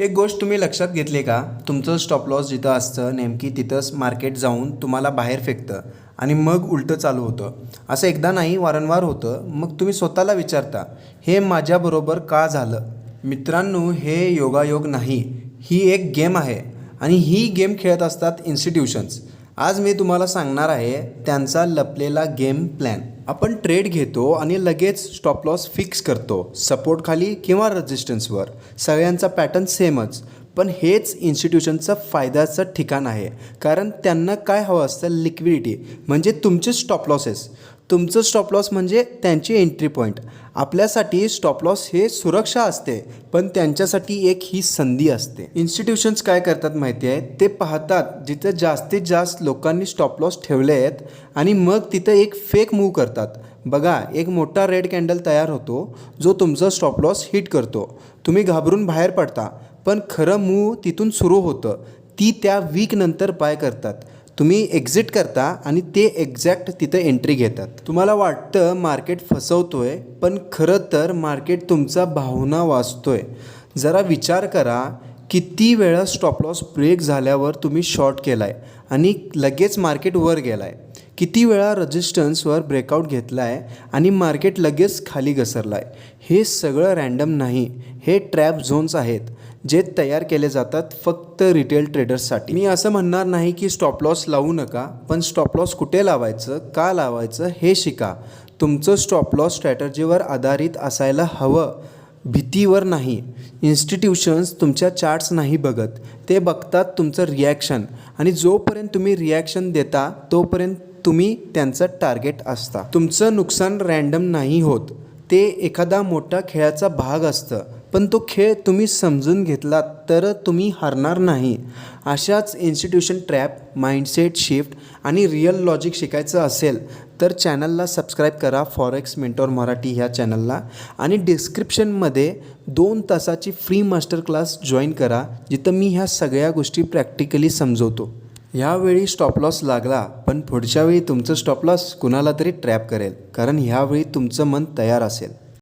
एक गोष्ट तुम्ही लक्षात घेतली का? तुमचं स्टॉप लॉस जिथं असतं नेमकी तिथंच मार्केट जाऊन तुम्हाला बाहेर फेकतं आणि मग उलटं चालू होतं. असं एकदा नाही वारंवार होतं. मग तुम्ही स्वतःला विचारता हे माझ्याबरोबर का झालं? मित्रांनो हे योगायोग नाही. ही एक गेम आहे आणि ही गेम खेळत असतात इन्स्टिट्यूशन्स आज मी तुम्हाला सांगणार आहे त्यांचा लपलेला गेम प्लॅन. आपण ट्रेड घेतो आणि लगेच स्टॉप लॉस फिक्स करतो सपोर्ट खाली किंवा रजिस्टन्सवर सगळ्यांचा पॅटर्न सेमच पण हेच इन्स्टिट्यूशनचं फायद्याचं ठिकाण आहे. कारण त्यांना काय हवं असतं? लिक्विडिटी म्हणजे तुमचे स्टॉप लॉसेस तुमचं स्टॉप लॉस म्हणजे त्यांची एंट्री पॉईंट आपल्यासाठी स्टॉप लॉस हे सुरक्षा असते पण त्यांच्यासाठी एक ही संधी असते. इन्स्टिट्यूशन्स काय करतात माहिती आहे? ते पाहतात जिथं जास्तीत जास्त लोकांनी स्टॉप लॉस ठेवले आहेत आणि मग तिथं एक फेक मूव करतात. बघा एक मोठा रेड कॅन्डल तयार होतो जो तुमचं स्टॉप लॉस हिट करतो. तुम्ही घाबरून बाहेर पडता पण खरं मूव तिथून सुरू होतं. ती त्या वीकनंतर बाय करतात. तुम्ही एक्झिट करता आणि ते एक्झॅक्ट तिथं एंट्री घेतात. तुम्हाला वाटतं मार्केट फसवतो आहे पण खरं तर मार्केट तुमचा भावना वाचतो आहे जरा विचार करा किती वेळा स्टॉपलॉस ब्रेक झाल्यावर तुम्ही शॉर्ट केला आहे आणि लगेच मार्केट वर गेला आहे किती वेळा रजिस्टन्सवर ब्रेकआउट घेतला आहे आणि मार्केट लगेच खाली घसरला आहे हे सगळं रँडम नाही. हे ट्रॅप झोन्स आहेत. जे तयार केले जातात फक्त रिटेल ट्रेडर्ससाठी मी असं म्हणणार नाही की स्टॉप लॉस लावू नका पण स्टॉप लॉस कुठे लावायचं का लावायचं हे शिका. तुमचं स्टॉप लॉस स्ट्रॅटर्जीवर आधारित असायला हवं भीतीवर नाही. इन्स्टिट्यूशन्स तुमच्या चार्ट्स नाही बघत. ते बघतात तुमचं रिॲक्शन आणि जोपर्यंत तुम्ही रिॲक्शन देता तोपर्यंत तुम्ही त्यांचं टार्गेट असता. तुमचं नुकसान रँडम नाही होत. ते एखादा मोठा खेळाचा भाग असतं. पण तो खेळ तुम्ही समजून घेतलात तर तुम्ही हरणार नाही. अशाच इन्स्टिट्यूशन ट्रॅप माइंडसेट शिफ्ट आणि रिअल लॉजिक शिकायचं असेल तर चॅनलला सबस्क्राईब करा. फॉरेक्स मेंटॉर मराठी ह्या चॅनलला आणि डिस्क्रिप्शनमध्ये दोन तासाची फ्री मास्टर क्लास जॉईन करा जिथं मी ह्या सगळ्या गोष्टी प्रॅक्टिकली समजवतो. ह्यावेळी स्टॉप लॉस लागला पण पुढच्या वेळी तुमचं स्टॉप लॉस कुणाला तरी ट्रॅप करेल कारण ह्यावेळी तुमचं मन तयार असेल.